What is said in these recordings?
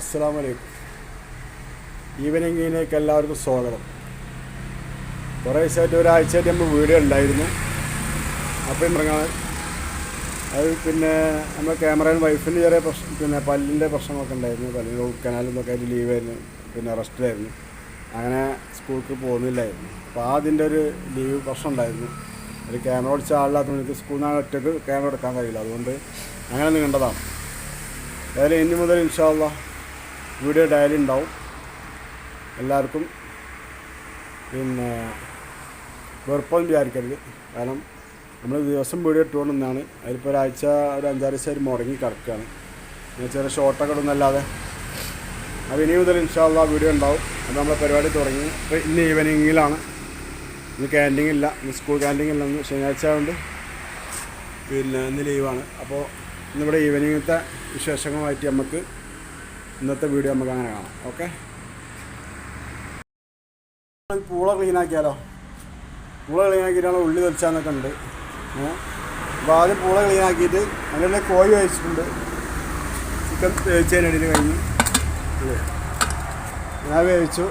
അസ്സാം വലൈക്കും ഈവനിങ്ങിലേക്ക് എല്ലാവർക്കും സ്വാഗതം. കുറേ ദിവസമായിട്ട് ഒരാഴ്ചയായിട്ട് നമ്മൾ വീഡിയോ ഉണ്ടായിരുന്നു. അപ്പം ഇറങ്ങാൻ അത് പിന്നെ നമ്മുടെ ക്യാമറയിൽ വൈഫിന് ചെറിയ പ്രശ്നം പിന്നെ പല്ലിന്റെ പ്രശ്നമൊക്കെ ഉണ്ടായിരുന്നു. കനാലും ഒക്കെ ആയിട്ട് ലീവായിരുന്നു പിന്നെ റെസ്റ്റിലായിരുന്നു അങ്ങനെ സ്കൂൾക്ക് പോകുന്നില്ലായിരുന്നു. അപ്പോൾ അതിന്റെ ഒരു ലീവ് പ്രശ്നം ഉണ്ടായിരുന്നു. ഒരു ക്യാമറ ഓടിച്ച ആളില്ലാത്ത എനിക്ക് സ്കൂളിൽ നിന്ന് ഒറ്റയ്ക്ക് ക്യാമറ എടുക്കാൻ കഴിയില്ല. അതുകൊണ്ട് അങ്ങനെ നീണ്ടതാണ്. ഏതായാലും ഇനി മുതൽ ഇൻഷാല്ല വീഡിയോ ഡയറി ഉണ്ടാവും. എല്ലാവർക്കും പിന്നെ വെറുപ്പം വിചാരിക്കരുത്. കാരണം നമ്മൾ ദിവസം വീഡിയോ ഇട്ടുകൊണ്ടെന്നാണ് അതിലിപ്പോൾ ഒരാഴ്ച ഒരു അഞ്ചാറ് അവർ മുടങ്ങി കിടക്കുകയാണ്. ചെറിയ ഷോർട്ടൊക്കെ ഇടുന്നല്ലാതെ അപ്പോൾ ഇനി മുതൽ ഇൻഷാള്ള വീഡിയോ ഉണ്ടാവും. അത് നമ്മളെ പരിപാടി തുടങ്ങി. ഇപ്പോൾ ഇന്ന് ഈവനിങ്ങിലാണ്. ഇന്ന് ക്യാന്റീൻ ഇല്ല. ഇന്ന് സ്കൂൾ ക്യാന്റീൻ ഇല്ല. ഇന്ന് ശനിയാഴ്ച ആയതുകൊണ്ട് പിന്നെ ഇന്ന് ലീവാണ് അപ്പോൾ ഇന്നിവിടെ ഈവനിങ്ങത്തെ വിശേഷങ്ങളുമായിട്ട് നമുക്ക് ഇന്നത്തെ വീഡിയോ നമുക്ക് അങ്ങനെ കാണാം. ഓക്കെ പൂള ക്ലീൻ ആക്കിയാലോ? പൂള ക്ലീൻ ആക്കിയിട്ടാണ് ഉള്ളി തൊലിച്ചാന്നൊക്കെ ഉണ്ട്. അപ്പോൾ ആദ്യം പൂള ക്ലീൻ ആക്കിയിട്ട് അതിന്റെ കോഴി കഴിച്ചിട്ടുണ്ട് ചിക്കൻ വേവിച്ചതിനിടയിൽ കഴിഞ്ഞ്. അല്ലേ? ഞാൻ വേവിച്ചു.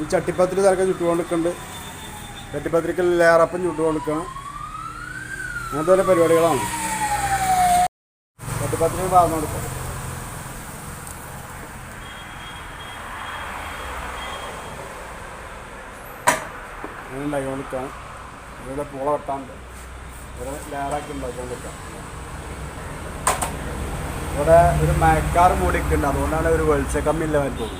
ഈ ചട്ടിപ്പത്തിരി തിരക്കാൻ ചുട്ടുകൊണ്ടിരിക്കുന്നുണ്ട്. ചട്ടിപ്പത്തിരിക്കൽ ലേറപ്പം ചുട്ടുകൊണ്ടിരിക്കണം. അങ്ങനത്തെ ഓരോ പരിപാടികളാണ്. ചട്ടിപ്പത്തിരി പറഞ്ഞു കൊടുക്കാം അങ്ങനെ ഉണ്ടാക്കിക്കൊണ്ടിരിക്കാം ഇവിടെ പൂള വെട്ടാണ്ട് ഇവിടെ ലേറാക്കി ഉണ്ടാക്കിക്കൊണ്ടിരിക്കാം ഇവിടെ ഒരു മയക്കാർ മൂടിക്കുന്നുണ്ട് അതുകൊണ്ടാണ് ഒരു വെളിച്ചക്കമ്മില്ല വരുന്നത്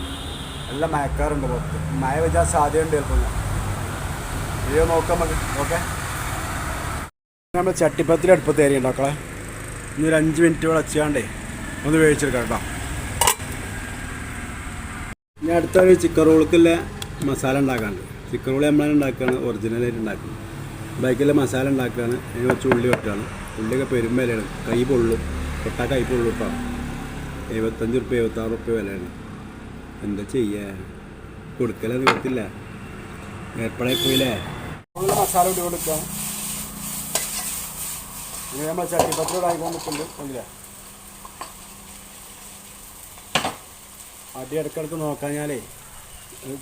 നല്ല മയക്കാറുണ്ട് പുറത്ത്. മഴ വെച്ചാൽ സാധ്യതയുണ്ട് ചിലപ്പോൾ വീഡിയോ നോക്കാം നമുക്ക്. ഓക്കെ നമ്മൾ ചട്ടിപ്പത്തിൽ അടുപ്പത്ത് ഏരി ഉണ്ടാക്കളെ. ഇനി ഒരു അഞ്ച് മിനിറ്റ് വെച്ചാണ്ടേ ഒന്ന് വേവിച്ചെടുക്കാം കേട്ടോ. ഇനി അടുത്തൊരു ചിക്കൻ റോൾക്കുള്ള മസാല ഉണ്ടാക്കാണ്ട് ചിക്കൻ റോൾ നമ്മളാണ് ഉണ്ടാക്കുകയാണ് ഒറിജിനലായിട്ട് ഉണ്ടാക്കുന്നത്. ബൈക്കിലെ മസാല ഉണ്ടാക്കുകയാണ് അതിന് കുറച്ച് ഉള്ളി വെട്ടാണ്. ഉള്ളിയൊക്കെ പെരുമ്പലയാണ് കൈ പൊള്ളും. കൊട്ടാ കൈ പൊള്ളും കേട്ടോ എഴുപത്തഞ്ച് റുപ്യ എഴുപത്താറ് റുപ്യ വിലയാണ്. എന്താ ചെയ്യാ? കൊടുക്കല നിവർത്തില്ല ഏർപ്പാടായി പോയില്ലേ? മസാല ഇട്ട് കൊടുക്കാം. ഇനി നമ്മൾ കണ്ടില്ലേ? അടി ഇടക്കിടക്ക് നോക്കാഞ്ഞാലേ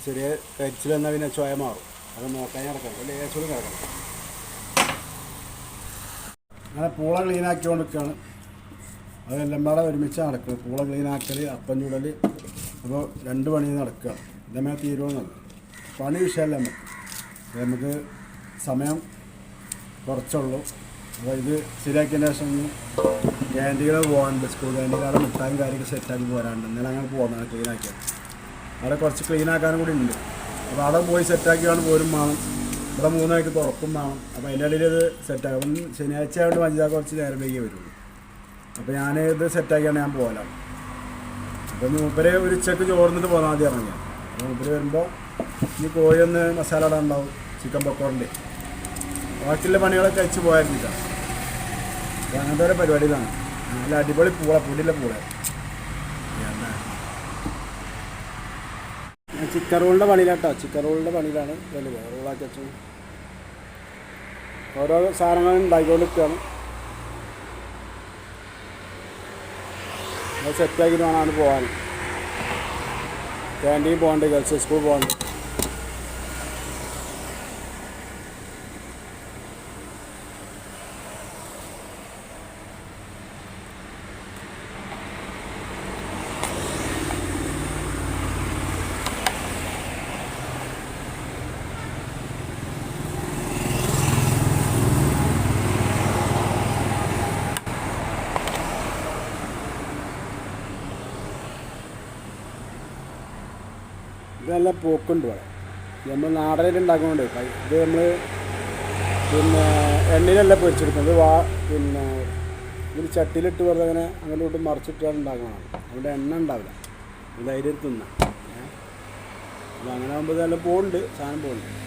ചെറിയ കരിച്ചിൽ വന്നാൽ പിന്നെ ചോയ മാറും. അത് നോക്കാൻ കിടക്കണം ഏച്ചോട് കിടക്കണം അങ്ങനെ പൂള ക്ലീൻ ആക്കിക്കൊണ്ടിരിക്കുകയാണ് അതെല്ലാം പാടെ ഒരുമിച്ച് നടക്കുന്നത് പൂള ക്ലീൻ ആക്കൽ അപ്പം ചൂടൽ അപ്പോൾ രണ്ട് പണി നടക്കുക ഇതേ തീരുമാനമല്ല പണി വിഷയമല്ല നമുക്ക്. നമുക്ക് സമയം കുറച്ചുള്ളൂ. അപ്പോൾ ഇത് ശരിയാക്കിയതിന് ശേഷം ക്യാന്റീനിൽ പോകാനുണ്ട് സ്കൂൾ ക്യാന്റീനിലാണ് മിഠായും കാര്യമൊക്കെ സെറ്റാക്കി പോരാനുണ്ട് എന്നാലും അങ്ങനെ പോകുന്നതാണ് ക്ലീൻ ആക്കിയത്. അവിടെ കുറച്ച് ക്ലീൻ ആക്കാനും കൂടി ഉണ്ട്. അപ്പോൾ അവിടെ പോയി സെറ്റാക്കിയാണ് പോരും വേണം ഇവിടെ മൂന്നായിട്ട് തുറക്കും വേണം അപ്പോൾ അതിന്റെ ഇടയിൽ ഇത് സെറ്റാക്കും അപ്പം ശനിയാഴ്ച ആയതുകൊണ്ട് വഞ്ചിത കുറച്ച് നേരം വൈകി വരുള്ളൂ. അപ്പോൾ ഞാൻ ഇത് സെറ്റാക്കിയാണ് ഞാൻ പോകലാണ്. അപ്പോൾ മൂപ്പര് ഒരു ഉച്ചയ്ക്ക് ചോർന്നിട്ട് പോകാൻ ആദ്യം ഇറങ്ങി അപ്പോൾ മൂപ്പര് വരുമ്പോൾ ഇനി കോഴി ഒന്ന് മസാല ഇടാൻ ഉണ്ടാവും. ചിക്കൻ പക്കോറിന്റെ ബാക്കിയുള്ള പണികളൊക്കെ കഴിച്ച് പോയായിരുന്നില്ല അങ്ങനത്തെ ഒരു പരിപാടിയിലാണ് നല്ല അടിപൊളി പൂള. പൊടിയിലെ പൂള. ചിക്കൻ റോളിന്റെ പണിയിലാട്ടോ. ചിക്കൻ റോളിന്റെ പണിയിലാണ് വലിയ റോളാക്കി അച്ഛൻ ഓരോ സാധനങ്ങൾ ഉണ്ടാക്കിക്കൊണ്ടിരിക്കുകയാണ് അത് സെറ്റാക്കിയിട്ട് വേണം പോകാൻ. ക്യാന്റീൻ പോകണ്ട് ഗേൾസ് സ്കൂൾ പോകണ്ട്. ഇത് നല്ല പോക്കുണ്ട് ഇവിടെ. നമ്മൾ നാടനായിട്ട് ഉണ്ടാക്കുന്നുണ്ട് ഇത് നമ്മൾ പിന്നെ എണ്ണയിലല്ല പൊരിച്ചെടുക്കുന്നത്. വാ പിന്നെ ഇതിൽ ചട്ടിയിലിട്ട് വെറുതെ അങ്ങനെ അങ്ങനെ ഇട്ട് മറിച്ചിട്ടാണ് ഉണ്ടാക്കുന്നതാണ് അവിടെ എണ്ണ ഉണ്ടാവില്ല. ഇത് ധൈര്യം തിന്നാം. അങ്ങനെ ആകുമ്പോൾ നല്ല പോകുന്നുണ്ട് സാധനം പോകുന്നുണ്ട്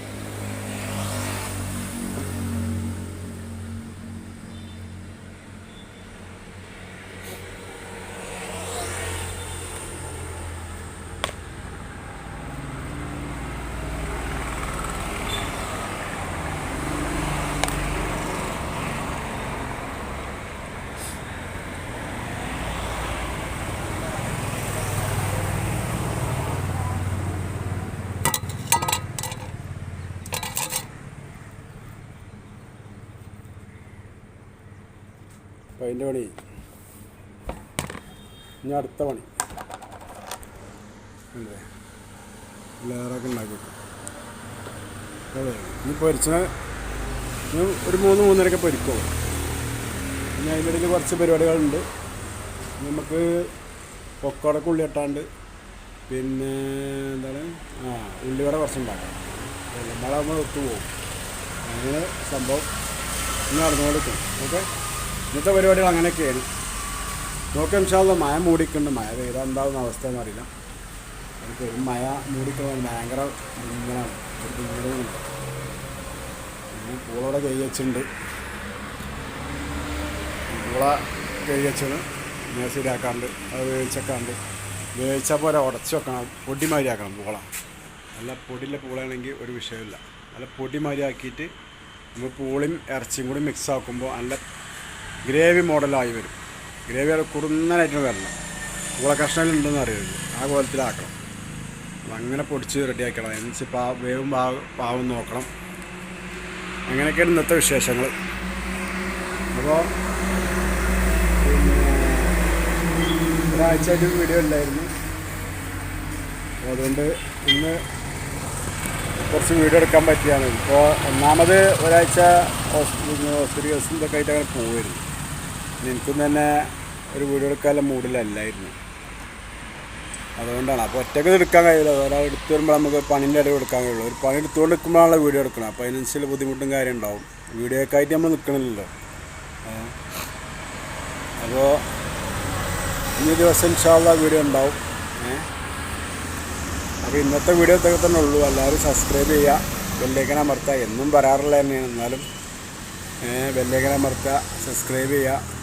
അതിന്റെ പണി. ഇനി അടുത്ത പണി. അല്ലേ ലെയറൊക്കെ ഉണ്ടാക്കി അതെ ഇനി പൊരിച്ച ഇനി ഒരു മൂന്ന് മൂന്നരക്കെ പൊരിക്കോ. ഇനി അതിന്റെ ഇടയിൽ കുറച്ച് പരിപാടികളുണ്ട്. നമുക്ക് പൊക്കോടൊക്കെ ഉള്ളി ഇട്ടാണ്ട് പിന്നെ എന്താണ്? ആ ഉള്ളിവട കുറച്ച് ഉണ്ടാക്കാം നമ്മളാകുമ്പോൾ ഒത്തുപോകും. അങ്ങനെ സംഭവം ഇനി നടന്നുകൊണ്ടിരിക്കും. ഓക്കെ? ഇന്നത്തെ പരിപാടികൾ അങ്ങനെയൊക്കെയാണ് നോക്കാം ഇൻഷാല്ല മഴ മൂടിക്കുന്നുണ്ട് മഴ പെയ്താൽ എന്താവുന്ന അവസ്ഥ എന്ന് അറിയില്ല എനിക്ക് ഒരു മഴ മൂടിക്കുന്നത് ഭയങ്കര ഇങ്ങനെയാണ്. ഒരു പൂളോടെ കൈ വെച്ചിട്ടുണ്ട്. പൂള കൈ വെച്ചത് ഞാൻ ശരിയാക്കാണ്ട് അത് വേവിച്ചൊക്കാണ്ട്. വേവിച്ചാൽ പോലെ ഉടച്ച് വെക്കണം. പൊടി മാതിരിയാക്കണം പൂള. നല്ല പൊടിയിലെ പൂളയാണെങ്കിൽ ഒരു വിഷയമില്ല നല്ല പൊടി മാതിരിയാക്കിയിട്ട് നമ്മൾ പൂളിയും ഇറച്ചിയും കൂടി മിക്സ് ആക്കുമ്പോൾ നല്ല ഗ്രേവി മോഡലായി വരും. ഗ്രേവി അത് കുറുന്നനായിട്ട് വരണം. പൂള കഷ്ണങ്ങളുണ്ടെന്ന് അറിയരുത്. ആ കോലത്തിലാക്കണം. അങ്ങനെ പൊടിച്ച് റെഡിയാക്കണം. എന്നുവെച്ച് പാ വേവും പാ പാവും നോക്കണം. അങ്ങനെയൊക്കെയാണ് ഇന്നത്തെ വിശേഷങ്ങൾ. അപ്പോൾ പിന്നെ ഒരാഴ്ചയായിട്ട് വീഡിയോ ഉണ്ടായിരുന്നു അപ്പോൾ അതുകൊണ്ട് ഇന്ന് കുറച്ച് വീഡിയോ എടുക്കാൻ പറ്റിയാണ്. ഇപ്പോൾ ഒന്നാമത് ഒരാഴ്ച ഹോസ്പിറ്റൽസും ഇതൊക്കെ ആയിട്ട് അങ്ങനെ പോയിരുന്നു എനിക്കും തന്നെ ഒരു വീഡിയോ എടുക്കാനുള്ള മൂഡിലല്ലായിരുന്നു. അതുകൊണ്ടാണ്. അപ്പോൾ ഒറ്റയ്ക്ക് എടുക്കാൻ കഴിയില്ല. ഒരാൾ എടുത്തു വരുമ്പോൾ നമുക്ക് പണിന്റെ ഇടയിൽ എടുക്കാൻ കഴിയുള്ളൂ. ഒരു പണി എടുത്തുകൊണ്ട് നിൽക്കുമ്പോഴാണല്ലോ വീഡിയോ എടുക്കണം അപ്പോൾ അതിനനുസരിച്ച് ബുദ്ധിമുട്ടും കാര്യം ഉണ്ടാവും. വീഡിയോയൊക്കെ നമ്മൾ നിൽക്കണില്ലല്ലോ. അപ്പോൾ ഇനി ദിവസം ഇൻഷാള്ള വീഡിയോ ഉണ്ടാവും. അപ്പോൾ ഇന്നത്തെ വീഡിയോ ഇതൊക്കെ തന്നെ ഉള്ളൂ. എല്ലാവരും സബ്സ്ക്രൈബ് ചെയ്യുക. ബെല്ലേക്കൻ അമർത്തുക. എന്നും പറയാറില്ല തന്നെയാണ്. എന്നാലും ബെല്ലേക്കൻ അമർത്തുക സബ്സ്ക്രൈബ് ചെയ്യുക.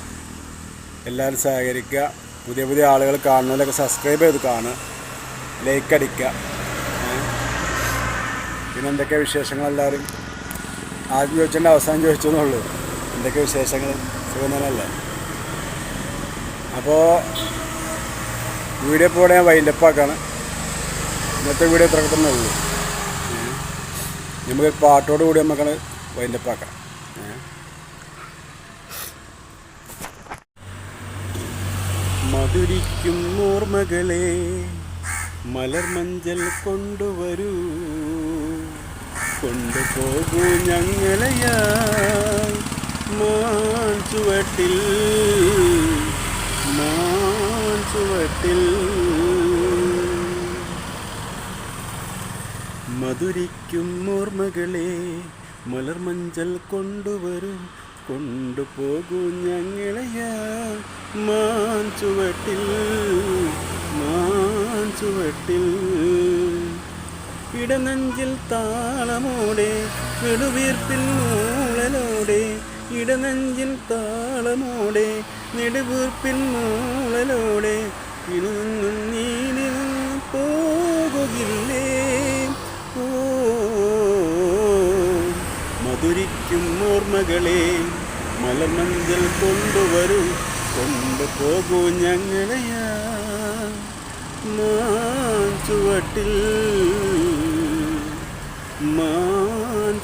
എല്ലാവരും സഹകരിക്കുക. പുതിയ പുതിയ ആളുകൾ കാണുന്നതിലൊക്കെ സബ്സ്ക്രൈബ് ചെയ്ത് കാണുക. ലൈക്ക് അടിക്കുക? പിന്നെ എന്തൊക്കെ വിശേഷങ്ങൾ എല്ലാവരും? ആദ്യം ചോദിച്ചതിന്റെ അവസാനം ചോദിച്ചെന്നുള്ളൂ. എന്തൊക്കെ വിശേഷങ്ങൾ? സുഖം അപ്പോൾ വീഡിയോ ഇപ്പോൾ ഞാൻ വൈൻഡപ്പാക്കാണ് ഇന്നത്തെ വീഡിയോ ഇത്ര തന്നെ? നമുക്ക് പാട്ടോട് കൂടി നമുക്കാണ് വൈൻഡപ്പാക്കാം മധുരിക്കും ഓർമ്മകളെ മലർമഞ്ചൽ കൊണ്ടുവരൂ. കൊണ്ടുപോകൂ ഞങ്ങളെയായി മാൻചുവട്ടിൽ മാൻചുവട്ടിൽ മധുരിക്കും ഓർമ്മകളെ മലർമഞ്ചൽ കൊണ്ടുവരൂ. കൊണ്ടുപോകൂ ഞങ്ങളെയാ. മാൻ ചുവട്ടിൽ ഇടനഞ്ചിൽ താളമോടെ നെടുവീർപ്പിൽ മൂളലോടെ ഇടനഞ്ചിൽ താളമോടെ നെടുവീർപ്പിൽ മൂളലോടെ ഇണങ്ങും നീനി പോകുകില്ലേ. ഓർമ്മകളെ മലമഞ്ചൽ കൊണ്ടുവരൂ. കൊണ്ടുപോകൂ ഞങ്ങളെയാ. ചുവട്ടിൽ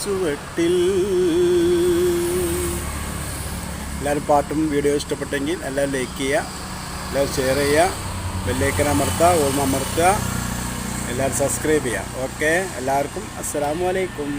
ചുവട്ടിൽ. എല്ലാവരും പാട്ടും വീഡിയോ ഇഷ്ടപ്പെട്ടെങ്കിൽ എല്ലാവരും ലൈക്ക് ചെയ്യുക. എല്ലാവരും ഷെയർ ചെയ്യുക. ബെല്ലൈക്കൻ അമർത്തുക ഓർമ്മ അമർത്തുക. എല്ലാവരും സബ്സ്ക്രൈബ് ചെയ്യുക. ഓക്കെ എല്ലാവർക്കും അസ്സാം അലൈക്കും.